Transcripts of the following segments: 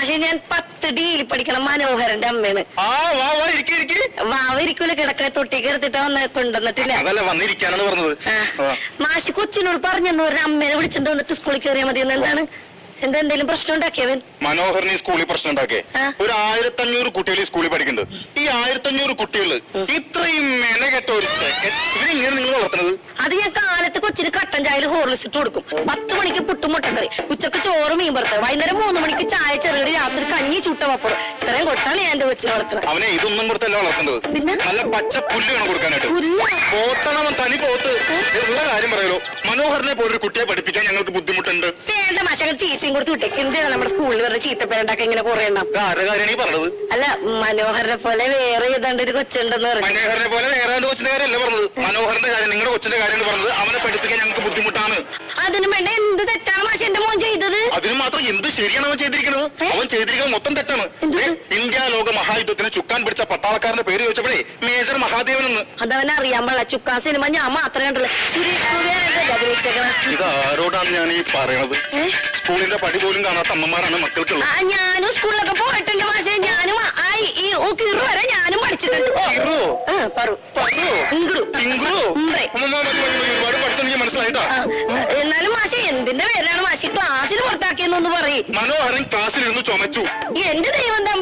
പക്ഷെ ഞാൻ പത്ത് ഡിയിൽ പഠിക്കണം മനോഹരന്റെ അമ്മയാണ് ആ വാ വാ ഇരിക്കി ഇരിക്കി. വാവ ഇരിക്കൂല കിടക്ക വന്ന കൊണ്ടുവന്നിട്ടില്ല? അതല്ല വന്നിരിക്കാനാണ്. ആ. മാഷി കൊച്ചിനോട് പറഞ്ഞെന്ന് പറഞ്ഞ അമ്മേനെ വിളിച്ചിട്ട് വന്നിട്ട് സ്കൂളിൽ കയറിയാൽ മതി എന്താണ്? എന്താ എന്തെങ്കിലും പ്രശ്നം ഉണ്ടാക്കിയവൻ മനോഹരന് ഈ സ്കൂളിൽ പ്രശ്നം ഉണ്ടാക്കിയ. ഒരു ആയിരത്തി അഞ്ഞൂറ് കുട്ടികൾ സ്കൂളിൽ പഠിക്കുന്നുണ്ട്. ഈ ആയിരത്തി അഞ്ഞൂറ് കുട്ടികൾ ഇത്രയും മെനകെട്ട ഒരു ഇവരെങ്ങനെ നിങ്ങൾ വളർത്തുന്നത്? അത് ഞാൻ കാലത്ത് കൊച്ചിന് കട്ടൻ ചായയിൽ ഹോർലിസ്റ്റ് കൊടുക്കും. പത്ത് മണിക്ക് പുട്ടും മീൻ വറുത്ത് വൈകുന്നേരം മൂന്ന് മണിക്ക് ചായ ചെറുകടി രാത്രി കഞ്ഞി ചൂട്ട പപ്പടം ഇത്രയും കൊട്ടാണ് ഞാൻ എന്റെ കൊച്ചിനെ വളർത്തുന്നത് അവനെ ഇതൊന്നും കൊടുത്തല്ല വളർത്തേണ്ടത്. പിന്നെ? നല്ല പച്ച പുല്ല് വേണം കൊടുക്കാനായിട്ട്. പോത്തണം തനി പോത്ത്. ഉള്ള കാര്യം പറയലോ. മനോഹരനെ പോലൊരു കുട്ടിയെ പഠിപ്പിക്കാൻ ഞങ്ങൾക്ക് ബുദ്ധിമുട്ടുണ്ട്. വേണ്ട മാഷങ്ങൾ ടീസിയും കൊടുത്ത് വിട്ടേ എന്തിനാ നമ്മുടെ സ്കൂളിൽ വെറുതെ ചീത്തപ്പേരുണ്ടാക്കി ഇങ്ങനെ കുറെ എണ്ണം? ഇത് ആരുടെ കാര്യമാണ് ഈ പറഞ്ഞത്? അല്ല മനോഹരനെ പോലെ വേറെ ഏതാണ്ട് ഒരു കൊച്ചുണ്ടെന്ന് പറഞ്ഞു. മനോഹരനെ പോലെ വേറെ ആരുടെ കൊച്ചിന്റെ കാര്യമല്ല പറഞ്ഞത്? മനോഹരന്റെ കാര്യം നിങ്ങളുടെ കൊച്ചിന്റെ കാര്യമാണ് പറഞ്ഞത്? അവനെ പഠിപ്പിക്കാൻ ഞങ്ങൾക്ക് ബുദ്ധിമുട്ടാണ്. അതിന് വേണ്ട എന്ത് തെറ്റാണ് മാഷ എന്റെ മോൻ ചെയ്തത്? അതിന് മാത്രം എന്ത് ശരിയാണ് അവൻ ചെയ്തിരിക്കുന്നത്? അവൻ ചെയ്തിരിക്കുന്നത് മൊത്തം തെറ്റാണ്. ഏ, ഇന്ത്യ ലോക മഹായുദ്ധത്തിന് ചുക്കാൻ പിടിച്ച പട്ടാളക്കാരന്റെ പേര് ചോദിച്ചപ്പോഴേ മേജർ മഹാദേവൻ എന്ന്. അതവനറിയാൻ പാടില്ല ചുക്കാൻ സിനിമ ഞാൻ മാത്രമേ കണ്ടുള്ളൂ സുരേഷ് അഭിനയിച്ചേക്കണേ ഇത് ആരോടാണ് ഞാൻ ഈ പറയണത് സ്കൂളിന്റെ പടി പോലും കാണാത്ത അമ്മമാരാണ് മക്കൾക്കുള്ളത്. ഞാനും സ്കൂളിലൊക്കെ പോയിട്ടുണ്ട് പക്ഷേ ഞാനും വരെ ഞാനും പഠിച്ചിട്ടുണ്ട്. ഒരുപാട് പഠിച്ചെനിക്ക് മനസ്സിലായിട്ടാ. എന്നാലും മാഷെ എന്തിന്റെ പേരാണ് മാഷി ക്ലാസ്സിന് പുറത്താക്കിയെന്നൊന്ന് പറയും. മനോഹരൻ ക്ലാസ്സിലിരുന്ന് ചുമച്ചു. എന്റെ ദൈവം തമ്പുരാനെ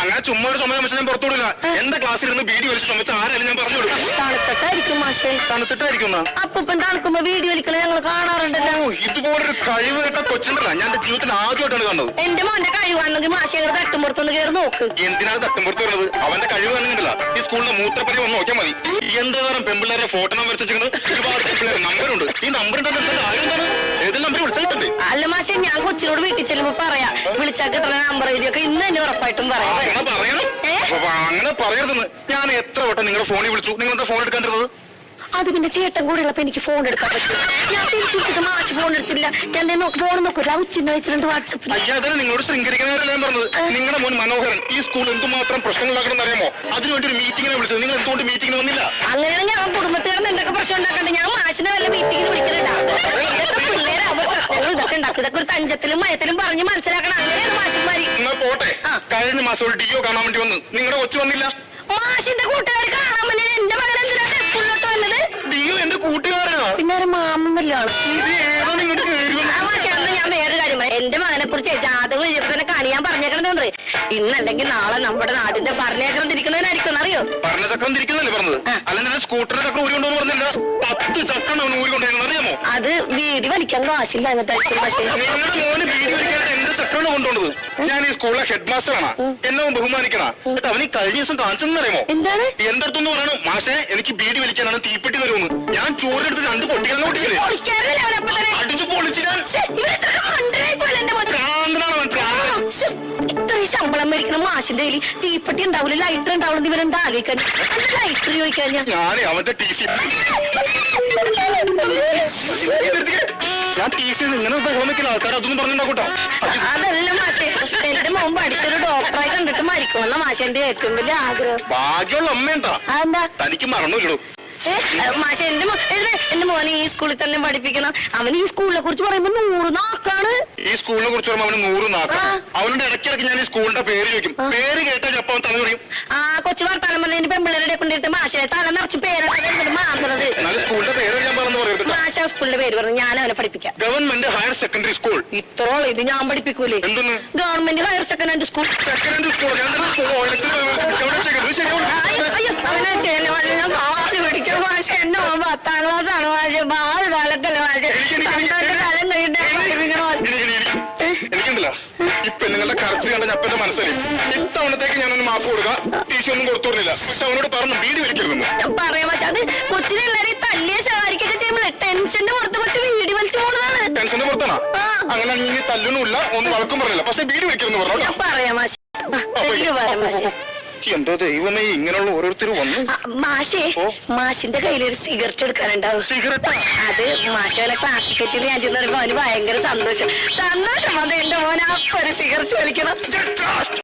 അങ്ങനെ ചുമ്മാ ഒരു ചുമ ഞാൻ ഞാൻ പുറത്തുവിടില്ല എന്റെ ക്ലാസ്സിൽ ക്ലാസ്സിലിരുന്ന് ബീഡി വലിച്ച് ചുമച്ച ആരായാലും ഞാൻ പറഞ്ഞു കൊടുക്കും. തണുത്തിട്ടായിരിക്കും മാഷെ. തണുത്തിട്ടായിരിക്കും എന്നാ. അപ്പൂപ്പൻ തണുക്കുമ്പോ വീഡിയോ ഞങ്ങൾ കാണാറുണ്ടല്ലോ. ഓ ഇതുപോലൊരു കഴിവ് കേട്ട കൊച്ചുണ്ടല്ല. ഞാൻ എന്റെ ജീവിതത്തിൽ ആദ്യമായിട്ടാണ് കാണുന്നത്. എന്റെ മോന്റെ കഴിവാണെങ്കിൽ മാഷെ തട്ടും തട്ടുമ്പുറത്തൊന്ന് കയറി നോക്ക്. എന്തിനാണ് തട്ടുമ്പുറത്ത് വരുന്നത്? അവന്റെ കഴിവ് കണ്ടില്ല ഈ സ്കൂളിലെ മൂത്രപ്പരി വന്ന് നോക്കിയാൽ മതി. എന്താ തരം പെമ്പിള്ളേരെ ഫോട്ടോ നമ്പർ വെച്ചിരിക്കുന്നത്? ഒരുപാട് നമ്പറുണ്ട് ഈ നമ്പർ കാര്യം അല്ല മാഷെ ഞാൻ കൊച്ചിനോട് വീട്ടിൽ ചെല്ലുമ്പോ പറയാ. വിളിച്ചാൽ കിട്ടുന്ന നമ്പർ എഴുതിയൊക്കെ ഇന്ന് തന്നെ ഉറപ്പായിട്ടും പറയാം. അങ്ങനെ പറയണം? അപ്പൊ അങ്ങനെ പറയരുതെന്ന്. ഞാൻ എത്ര വട്ടം നിങ്ങളുടെ ഫോണിൽ വിളിച്ചു. നിങ്ങൾ എന്താ ഫോൺ എടുക്കാണ്ടിരുന്നത്? അത് പിന്നെ ചേട്ടൻ കൂടെ ഉള്ളപ്പോ എനിക്ക് ഫോൺ എടുക്കാൻ പറ്റില്ല. ഞാൻ തിരിച്ചിട്ട് മാഷ് ഫോൺ എടുത്തില്ല. ഞാൻ ദേ നോക്ക് ഫോൺ നോക്കൂല ഉച്ചിന്ന് വെച്ചിട്ടുണ്ട് വാട്സപ്പിൽ. അയ്യാ അതന്നെ നിങ്ങളോട് ശൃംഗരിക്കാനല്ല ഞാൻ പറഞ്ഞത്. നിങ്ങളുടെ മോൻ മനോഹരൻ ഈ സ്കൂൾ എന്തുമാത്രം പ്രശ്നങ്ങളാക്കണം അറിയാമോ? അതിനുവേണ്ടി ഒരു മീറ്റിംഗിനെ വിളിച്ചത്. നിങ്ങൾ എന്തുകൊണ്ട് മീറ്റിംഗിന് വന്നില്ല? അങ്ങനെയാണ് ഞാൻ കുടുംബത്തിൽ എന്തൊക്കെ പ്രശ്നം ഉണ്ടാക്കണ്ടേ? ഞാൻ മാഷിനെ വല്ല മീറ്റിങ്ങിന് വിളിക്കലുണ്ടാവും പ്രശ്നങ്ങൾ ഇതൊക്കെ ഉണ്ടാക്കും. ഇതൊക്കെ ഒരു തഞ്ചത്തിലും മയത്തിലും പറഞ്ഞ് മനസ്സിലാക്കണം. അങ്ങനെയാണ് മാഷിന്മാരി. നിങ്ങൾ പോട്ടെ. കഴിഞ്ഞ മാസം ഒരു ഡിയോ കാണാൻ വേണ്ടി വന്ന്. നിങ്ങളുടെ കൊച്ചു വന്നില്ല. മാഷിന്റെ കൂട്ടുകാർ കാണാൻ വേണ്ടി എന്റെ മകൻ എന്തിനാ സ്കൂളിലോട്ട് വന്നത്? ഡിയോ എന്റെ കൂട്ടുകാരനാ. പിന്നെ ഒരു ആ ഞാൻ വേറെ കാര്യം. എന്റെ മകനെ കുറിച്ച് ജാതകം എഴുതിയപ്പോ തന്നെ കണിയാൻ ഇന്നല്ലെങ്കിൽ നാളെ നമ്മുടെ നാടിന്റെ പറഞ്ഞേക്കണം തിരിക്കുന്നതിനായിരിക്കും അറിയോ? ഭരണചക്രം തിരിക്കുന്നല്ലേ പറഞ്ഞത്? അല്ലെങ്കിൽ സ്കൂട്ടറിന്റെ ചക്രം ഊരി കൊണ്ടോന്ന് പറഞ്ഞില്ല. പത്ത് ചക്രം അറിയാമോ അത് വീടി വലിക്കാൻ കാശില്ല എന്നിട്ടായിരിക്കും പക്ഷേ നിങ്ങളുടെ മോന് ബീഡി വലിക്കാനായിട്ട് എന്റെ ഞാൻ ഈ സ്കൂളിലെ ഹെഡ് മാസ്റ്റർ ആണ്. എന്നെ അവൻ ബഹുമാനിക്കണ. എന്നിട്ട് അവന് ഈ കഴിഞ്ഞ ദിവസം കാണിച്ചെന്ന് അറിയാമോ എന്താണ്? എന്റെ അടുത്തൊന്ന് പറയണു? മാഷെ എനിക്ക് ബീഡി വലിക്കാനാണ് തീപ്പെട്ടി തരുമെന്ന്. ഞാൻ ചോറിനെടുത്ത് രണ്ട് പൊട്ടിക്കില്ലേ പൊളിക്കാറില്ല തന്നെ അടിച്ചു പൊളിച്ച് ഞാൻ ശ്ശെ, മണ്ടനായി പോലെ എന്റെ മോനെ. ഭ്രാന്തനാണ് അവൻ ഭ്രാന്തൻ. ശ്ശെ, ഇത്രയും ശമ്പളം മേടിക്കണം മാഷിന്റെ കയ്യിൽ തീപ്പെട്ടി ഉണ്ടാവില്ല ലൈറ്റർ ഉണ്ടാവില്ല ഇവരെന്താ ആലോചിക്കാൻ ലൈറ്റർ ചോദിക്കാൻ ഞാൻ ഞാനേ അവന്റെ ടി സി ഞാൻ ടി സി ഇങ്ങനെ ബഹുമതിക്കുന്ന ആൾക്കാർ അതൊന്നും പറഞ്ഞിട്ടുണ്ടാക്കൂട്ടോ അതല്ല മാഷെ എന്റെ മോൻ പഠിച്ചൊരു ഡോക്ടറായി കണ്ടിട്ട് മരിക്കുമെന്ന മാഷന്റെ എന്റെ ഏറ്റവും വലിയ ആഗ്രഹം. ഭാഗ്യമുള്ള അമ്മയുണ്ടാ തനിക്ക് മറന്നില്ലടോ മാഷ എന്റെ എന്റെ മോനെ ഈ സ്കൂളിൽ തന്നെ പഠിപ്പിക്കണം. അവൻ ഈ സ്കൂളിനെ കുറിച്ച് പറയുമ്പോ നൂറ് നാക്കാണ്. ഈ സ്കൂളിനെ കുറിച്ച് പറയുമ്പോ അവന് നൂറ് നാക്കാണ്. അവനോട് ഇടയ്ക്കിടയ്ക്ക് ഞാൻ ഈ സ്കൂളിന്റെ പേര് ചോദിക്കും. പേര് കേട്ടാൽ ജപ്പാൻ അവൻ തല പറയും ആ കൊച്ചു വർത്താനം പറഞ്ഞ പെമ്പിള്ളേരുടെ കൊണ്ടിട്ട് മാഷെ തല നിറച്ച് പേരാണ് മാറുന്നത് മാഷ സ്കൂളിന്റെ പേര് പറഞ്ഞു ഞാൻ അവനെ പഠിപ്പിക്കാം. ഗവൺമെന്റ് ഹയർ സെക്കൻഡറി സ്കൂൾ ഇത്രോളം ഇത് ഞാൻ പഠിപ്പിക്കൂലേ? എന്തെന്ന്? Government higher secondary school secondary school എന്നെ പത്താം ക്ലാസ് ആണ് കാലത്തല്ലേ കാലം കഴിഞ്ഞിട്ട് ഞാൻ. എനിക്കുണ്ടല്ല. ഈ പെണ്ണുങ്ങളുടെ കണ്ട മനസ്സിൽ. ഇത്തവണത്തേക്ക് ഞാനൊന്ന് മാപ്പ് കൊടുക്കുക ടി സി ഒന്നും കൊടുത്തോറില്ല പക്ഷെ അവനോട് പറഞ്ഞു വിളിക്കരുതെന്ന് പറയാം പക്ഷെ അത് ടെൻഷന്റെ പുറത്ത് വീടി വലിച്ചു പോകുന്നതാണ് ടെൻഷന്റെ പുറത്താണോ? ആ. അങ്ങനെ നീ തല്ലൊന്നുമില്ല ഒന്നും വഴക്കും പറഞ്ഞില്ല പക്ഷെ വീട് പറഞ്ഞു? ഞാൻ പറയാം മാഷെ. ആ, ശരിക്കും പറയാം മാഷെ. എന്തോ ദൈവമേ ഇങ്ങനെയുള്ള ഓരോരുത്തർ വന്നു. ആ, മാഷേ ഓ. മാഷിന്റെ കയ്യിൽ ഒരു സിഗരറ്റ് എടുക്കാനുണ്ടാവും. സിഗരറ്റാ? അത് മാഷോലെ ക്ലാസിക്കറ്റിൽ ഞാൻ ചെന്ന് പറയുമ്പോ അവന് ഭയങ്കര സന്തോഷം. സന്തോഷം അത് എന്റെ മോൻ അപ്പൊ ഒരു സിഗരറ്റ് വലിക്കണം.